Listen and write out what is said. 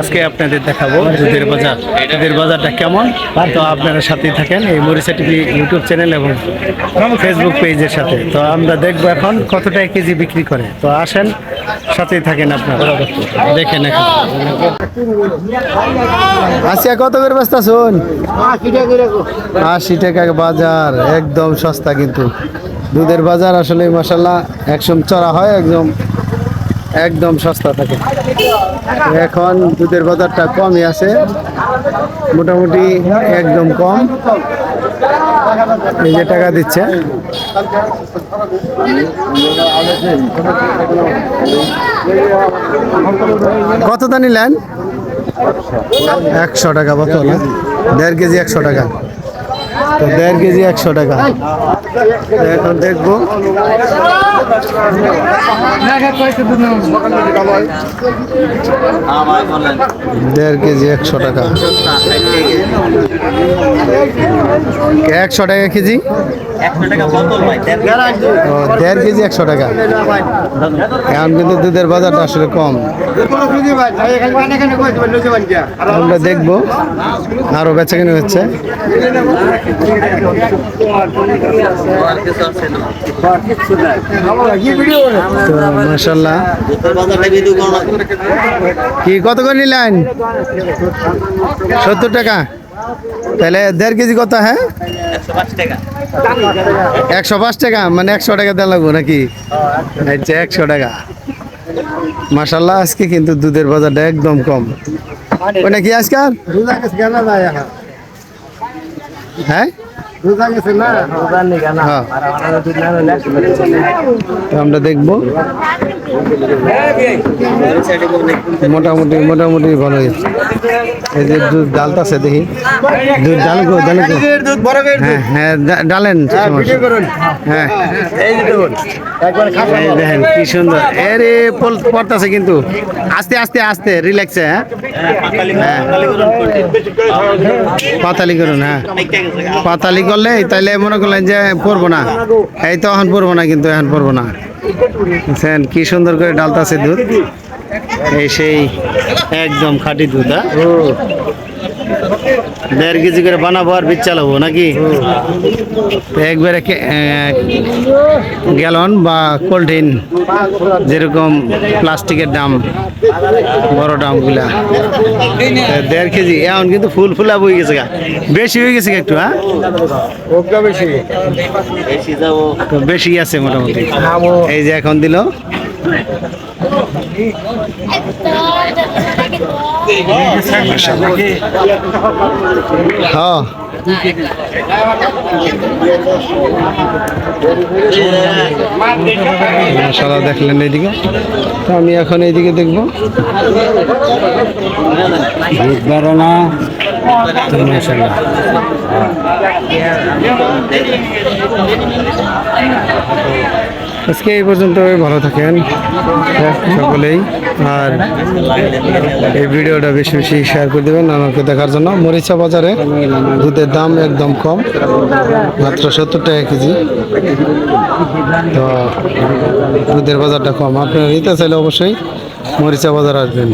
আজকে আপনাদের দেখাবো দুধের বাজার। দুধের বাজারটা কেমন? তো আপনারা সাথেই থাকেন এই মরিচা টিভি ইউটিউব ফেসবুক পেজের সাথে। তো আমরা দেখব এখন কত টাকা কেজি বিক্রি করে। তো আসেন, সাথেই থাকেন কত শুন আশি টাকা বাজার, একদম সস্তা কিন্তু। দুধের বাজার আসলে মশাল্লা একদম চড়া হয়, একদম একদম সস্তা থাকে। এখন দুধের বাজারটা কমই আছে, মোটামুটি একদম কম। এই যে টাকা দিচ্ছে। কত দানি নিলেন একশো টাকা বোতল না দেড় কেজি একশো টাকা। তো দেড় কেজি একশো টাকা। এখন দেখব। দেড় কেজি একশো টাকা। একশো টাকা কেজি? দেড় কেজি একশো টাকা। এখন কিন্তু দুধের বাজারটা আসলে কম। আমরা দেখব। আরও বেচা কিনে হচ্ছে কি, কত করে নিলেন? সত্তর টাকা। তাহলে দেড় কেজি কত হ্যাঁ? একশো পাঁচ টাকা মানে একশো টাকা দেওয়া লাগবো নাকি? আচ্ছা একশো টাকা। মাসাল্লাহ আজকে কিন্তু দুধের বাজারটা একদম কম। ওটা কি আজকাল? হ্যাঁ? হ্যাঁ। আমরা দেখব। মোটামুটি মোটামুটি ভালো এই যে দুধ ডালতাছে, দেখি। দুধ ডাল গো ডাল গো হ্যাঁ হ্যাঁ ডালেন হ্যাঁ। এই দেখেন, কি সুন্দর। এরে পড়তেছে কিন্তু। আস্তে আস্তে আস্তে, রিল্যাক্সে হ্যাঁ? হ্যাঁ। পাতালি করুন হ্যাঁ। পাতালি করলে তাইলে মনে করলেন যে পড়ব না। এই তো এখন পড়ব না, কিন্তু এখন পড়ব না। কি সুন্দর করে ডালতাছে দুধ। এই সেই একদম খাঁটি দুধ হ্যাঁ? দেড় কেজি করে বানাবো আর বীজ চালাবো নাকি? একবারে গ্যালন বা কোল্ড্রিন যেরকম প্লাস্টিকের দাম বড় দামগুলা। দেড় কেজি এখন কিন্তু ফুল ফুলা বই গেছে গা। বেশি হয়ে গেছে গা একটু হ্যাঁ? তো বেশি। আছে মোটামুটি। এই যে এখন দিল। হ্যাঁ সারা দেখলেন এইদিকে। তো আমি এখন এইদিকে দেখব। না। আজকে এই পর্যন্ত ভালো থাকেন। সকলেই। আর এই ভিডিওটা বেশি বেশি শেয়ার করে দেবেন, আমাকে দেখার জন্য। মরিচা বাজারে দুধের দাম একদম কম, মাত্র সত্তর টাকা কেজি। তো দুধের বাজারটা কম। আপনারা নিতে চাইলে অবশ্যই মরিচা বাজার আসবেন।